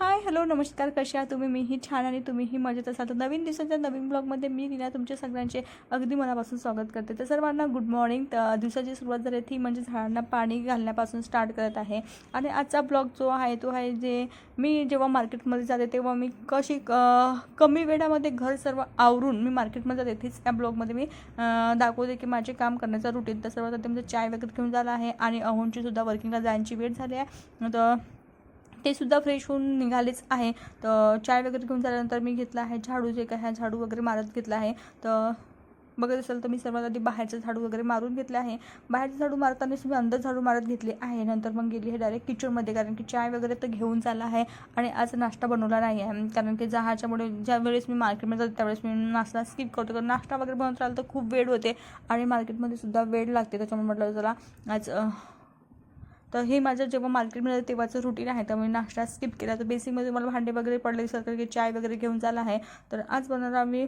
Hi hello नमस्कार कशा आहात तुम्ही? मीही छान आणि तुम्हीही मजेत असाल. तर नवीन दिवसाच्या नवीन ब्लॉगमध्ये मी रिना तुमच्या सगळ्यांचे अगदी मनापासून स्वागत करते. तर सर्वांना गुड मॉर्निंग तर दिवसाची सुरुवात झाली ती म्हणजे झाडांना पाणी घालण्यापासून स्टार्ट करत आहे. आणि आजचा ब्लॉग जो आहे तो आहे जे मी जेव्हा मार्केटमध्ये जाते तेव्हा मी कशी क- कमी वेळामध्ये घर सर्व आवरून मी मार्केटमध्ये जाते तेच त्या ब्लॉगमध्ये मी दाखवते की माझे काम करण्याचा रुटीन तर सर्वात आधी म्हणजे चाय वगैरे घेऊन झाला आहे आणि अहोंची सुद्धा वर्किंगला जायची वेळ झाली आहे. तर ते सुद्धा फ्रेश होऊन निघालेच आहे. तर चाय वगैरे घेऊन झाल्यानंतर मी घेतला आहे झाडू जे काय आहे झाडू वगैरे मारत घेतला आहे. तर बघत असेल तर मी सर्वात आधी बाहेरचं झाडू वगैरे मारून घेतलं आहे. बाहेरचं झाडू मारतानाच मी अंदर झाडू मारत घेतले आहे. नंतर मग गेली आहे डायरेक्ट किचनमध्ये कारण की चाय वगैरे तर घेऊन चाला आहे आणि आज नाश्ता बनवला नाही आहे. कारण की जहाच्यामुळे ज्या वेळेस मी मार्केटमध्ये जाते त्यावेळेस मी नाश्ता स्किप करतो. कारण नाश्ता वगैरे बनवत राहिलं तर खूप वेळ होते आणि मार्केटमध्ये सुद्धा वेळ लागते. त्याच्यामुळे म्हटलं चला आज तर हे माझं जेव्हा मार्केटमध्ये तेव्हाचं रुटीन आहे तर मी नाश्ता स्किप केला. तर बेसिकमध्ये मला भांडे वगैरे पडले सरकार की चाय वगैरे घेऊन झाला आहे. तर आज बनवणार आम्ही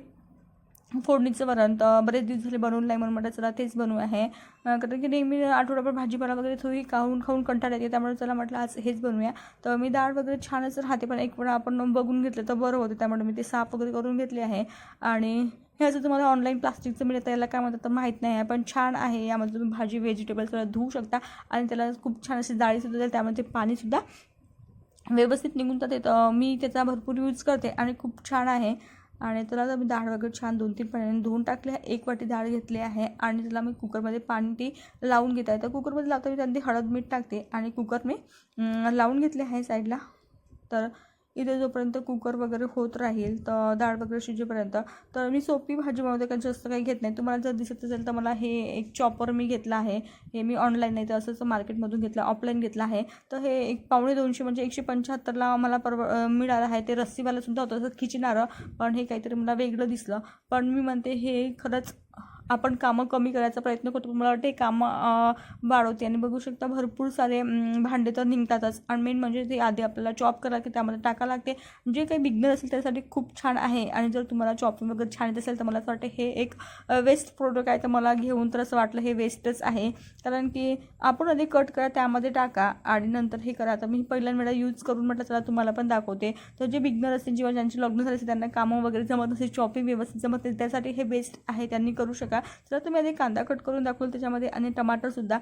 फोडणीचं वरण. तर बरेच दिवस झाले बनवून नाही म्हणून म्हटलं चला तेच बनवू आहे. कारण की नेहमी आठवड्याभर भाजीपाला वगैरे थोडी खाऊन खाऊन कंटाळा येते त्यामुळे चला म्हटलं आज हेच बनवूया. तर मी डाळ वगैरे छानच राहते पण एक वेळा आपण बघून घेतलं तर बरं होतं त्यामुळे मी ते साफ वगैरे करून घेतले आहे. आणि हे असं तुम्हाला ऑनलाईन प्लास्टिकचं मिळतं याला काय म्हणतात तर माहीत नाही आहे पण छान आहे. यामध्ये तुम्ही भाजी व्हेजिटेबल्स धुवू शकता आणि त्याला खूप छान अशी जाळीसुद्धा जाईल त्यामध्ये पाणीसुद्धा व्यवस्थित निघून जाते. तर मी त्याचा भरपूर यूज करते आणि खूप छान आहे. आणि त्याला तर मी डाळ वगैरे छान दोन तीन पाण्याने धुवून टाकले आहे. एक वाटी डाळ घेतली आहे आणि त्याला मी कुकरमध्ये पाणी ती लावून घेत आहे. तर कुकरमध्ये लावता मी त्यामध्ये हळद मीठ टाकते आणि कुकर मी लावून घेतले आहे साईडला. तर इथे जोपर्यंत कुकर वगैरे होत राहील तर डाळ वगैरे शिजेपर्यंत तर मी सोपी भाजी बनवते का जास्त काही घेत नाही. तुम्हाला जर दिसत असेल तर मला हे एक चॉपर मी घेतला आहे. हे मी ऑनलाईन नाही तर असंच मार्केटमधून घेतलं ऑफलाईन घेतलं आहे. तर हे एक पावणे दोनशे म्हणजे एकशे पंच्याहत्तरला मला परव मिळालं आहे. ते रस्सीवालं सुद्धा होतं असं खिचणारं पण हे काहीतरी मला वेगळं दिसलं. पण मी म्हणते हे खरंच आपण कामं कमी करायचा प्रयत्न करतो. मला वाटते कामं वाढवते. आणि बघू शकता भरपूर सारे भांडे तर निघतातच. आणि मेन म्हणजे ते आधी आपल्याला चॉप करा की त्यामध्ये टाका लागते. जे काही बिगनर असेल त्यासाठी खूप छान आहे. आणि जर तुम्हाला चॉपिंग वगैरे छान येत असेल तर मला असं वाटतं हे एक वेस्ट प्रोडक्ट आहे. तर मला घेऊन तर असं वाटलं हे वेस्टच आहे. कारण की आपण आधी कट करा त्यामध्ये टाका. आणि नंतर हे करा. तर मी पहिल्यांदा वेळा यूज करून म्हटलं चला तुम्हाला पण दाखवते. तर जे बिगनर असतील किंवा ज्यांचे लग्न झाले असेल त्यांना कामं वगैरे जमत नसेल चॉपिंग व्यवस्थित जमत नसेल त्यासाठी हे बेस्ट आहे. त्यांनी करू शका. जर तुम्ही आधी कांदा कट करून दाखवलं त्याच्यामध्ये आणि टमाटरसुद्धा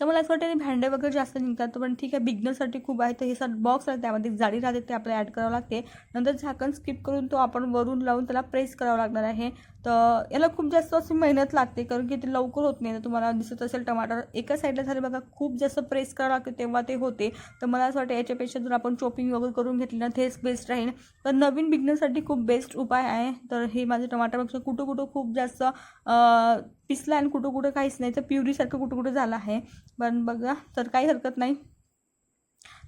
तर मला असं वाटतं भांडे वगैरे जास्त निघतात पण ठीक आहे बिगनरसाठी खूप आहे तर हे सर बॉक्स आहे त्यामध्ये जाळी राहते ते आपल्याला ॲड करावं लागते. नंतर झाकण स्किप करून तो आपण वरून लावून त्याला प्रेस करावं लागणार आहे. तर याला खूप जास्त अशी मेहनत लागते कारण की ते लवकर होत नाही. तर तुम्हाला दिसत असेल टमाटर एका साईडला झाले बघा खूप जास्त प्रेस करावं लागते तेव्हा ते होते. तर मला असं वाटतं याच्यापेक्षा जर आपण चॉपिंग वगैरे करून घेतली ना तेच बेस्ट राहील. तर नवीन बिगनरसाठी खूप बेस्ट उपाय आहे. तर हे माझं टमाटरपेक्षा कुठं कुठं खूप जास्त अं, पिसलं आणि कुठं कुठं काहीच नाही. तर प्युरीसारखं कुठं कुठं झालं आहे. पण बघा तर काही हरकत नाही.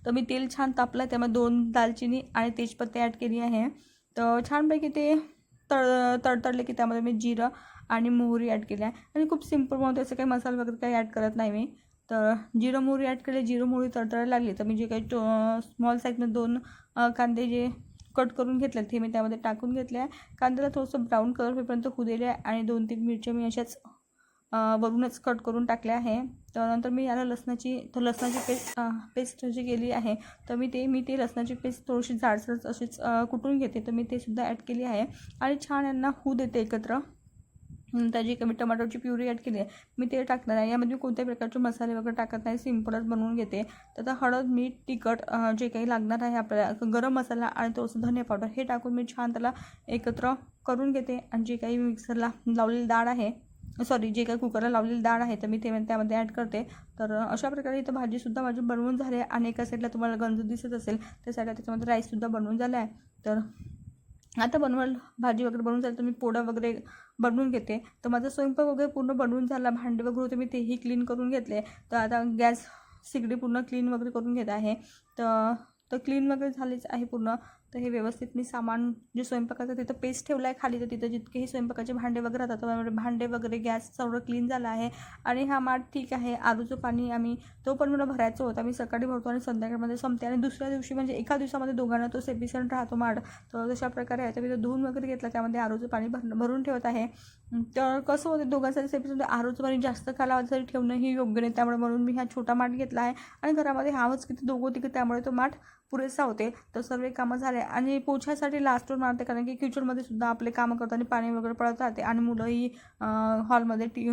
तर मी तेल छान तापलं त्यामुळे दोन दालचिनी आणि तेजपत्ते ॲड केली आहे. तर छानपैकी ते तळ तडतडले की त्यामध्ये मी जिरं आणि मोहरी ॲड केली आहे. आणि खूप सिंपल बनवते असं काही मसाला वगैरे काही ॲड करत नाही मी. तर जिरं मोहरी ॲड केले जिरं मोहरी तडतडायला लागली. तर मी जे काही स्मॉल साईजमध्ये दोन कांदे जे कट करून घेतले ते मी त्यामध्ये टाकून घेतले आहे. कांद्याला थोडंसं ब्राऊन कलर होईपर्यंत होऊ दिले आहे. आणि दोन तीन मिरच्या मी अशाच वरूनच कट करून टाकले आहे. तर नंतर मी याला लसणाची तर लसणाची पेस्ट पेस्ट जी केली आहे तर मी ते मी ते लसणाची पेस्ट थोडीशी जाडसर अशीच कुटून घेते. तर मी ते सुद्धा ॲड केली आहे. आणि छान यांना होऊ देते एकत्र. नंतर जी काही मी टमाटोची प्युरी ॲड केली आहे. मी ते टाकणार आहे. यामध्ये मी कोणत्याही प्रकारचे मसाले वगैरे टाकत नाही सिम्पलच बनवून घेते. तर आता हळद मीठ तिखट जे काही लागणार आहे आपल्याला गरम मसाला आणि थोडंसं धने पावडर हे टाकून मी छान त्याला एकत्र करून घेते. आणि जे काही मिक्सरला लावलेली डाळ आहे सॉरी जे काही कुकरला लावलेली डाळ आहे तर मी ते त्यामध्ये ॲड करते. तर अशा प्रकारे इथं भाजीसुद्धा माझी बनवून झाली आहे. आणि एका साईडला तुम्हाला गंज दिसत असेल त्या साईडला त्याच्यामध्ये राईससुद्धा बनवून झाला आहे. तर आता बनवलं भाजी वगैरे बनवून झाली तर मी पोळा वगैरे बनवून घेते. तर माझा स्वयंपाक वगैरे पूर्ण बनवून झाला. भांडे वगैरे होते मी तेही क्लीन करून घेतले. तर आता गॅस सिगडी पूर्ण क्लीन वगैरे करून घेत आहे. तर तर क्लीन वगैरे झालीच आहे पूर्ण. तर हे व्यवस्थित मी सामान जे स्वयंपाकाचं तिथं पेस्ट ठेवलं आहे खाली तर तिथं जितकेही स्वयंपाकाचे भांडे वगैरे राहतात त्यामुळे भांडे वगैरे गॅस सगळं क्लीन झालं आहे. आणि हा माठ ठीक आहे आरूचं पाणी आम्ही तो पण मला भरायचं होता. मी सकाळी भरतो आणि संध्याकाळमध्ये संपते. आणि दुसऱ्या दिवशी म्हणजे एका दिवसामध्ये दोघांना तो सेफिशियंट राहतो माठ. तर तशा प्रकारे आहे तर मी तो धुवून वगैरे घेतला त्यामध्ये आरूचं पाणी भर भरून ठेवत आहे. तर कसं होतं दोघांसाठी सेफिशियंट आरूचं पाणी जास्त कालावधीसाठी ठेवणं ही योग्य नाही. त्यामुळे म्हणून मी हा छोटा माठ घेतला आहे. आणि घरामध्ये हावच किती दोघं तिकडे त्यामुळे तो माठ पुरेसा होते. तर सर्व कामं झाले. आणि पोछ्यासाठी लास्टवर मारते. कारण की किचनमध्ये सुद्धा आपले कामं करताना पाणी वगैरे पडत राहते. आणि मुलंही हॉलमध्ये टी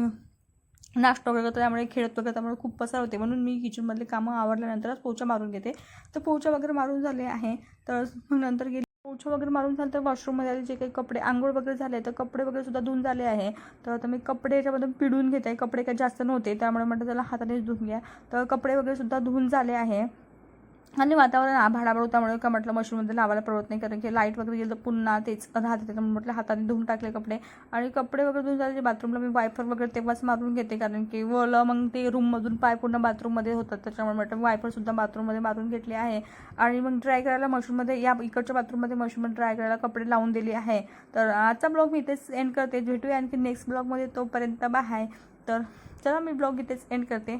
नाश्ता वगैरे करतात. त्यामुळे खेळत वगैरे त्यामुळे खूप पसार होते. म्हणून मी किचनमधले कामं आवरल्यानंतरच पोछा मारून घेते. तर पोछा वगैरे मारून झाले आहे. तर नंतर गेली पोछा वगैरे मारून झालं तर वॉशरूममध्ये आले जे काही कपडे आंघोळ वगैरे झाले तर कपडे वगैरे सुद्धा धुवून झाले आहे. तर आता मी कपडे याच्यामध्ये पिडून घेते कपडे काही जास्त नव्हते. त्यामुळे म्हटलं त्याला हातानेच धुवून घ्या. तर कपडे वगैरे सुद्धा धुवून झाले आहे. आणि वातावरण आभाळ आभाळ त्यामुळे का म्हटलं मशीनमध्ये लावायला प्रवत नाही. कारण की लाइट वगैरे गेलं तर पुन्हा तेच राहते. त्याच्यामुळे म्हटलं हाताने धुवून टाकले कपडे. आणि कपडे वगैरे धुवून झाले बाथरूमला मी वायफर वगैरे तेव्हाच मारून घेते. कारण की वलं मग ते रूममधून पाय पूर्ण बाथरूममध्ये होतात. त्याच्यामुळे म्हटलं वायफरसुद्धा बाथरूममध्ये मारून घेतले आहे. आणि मग ड्राय करायला मशीनमध्ये या इकडच्या बाथरूममध्ये मशीनमध्ये ड्राय करायला कपडे लावून दिले आहे. तर आजचा ब्लॉग मी इथेच एंड करते. भेटूया आणखी नेक्स्ट ब्लॉगमध्ये तोपर्यंत बाय तर चला मी ब्लॉग इथेच एंड करते.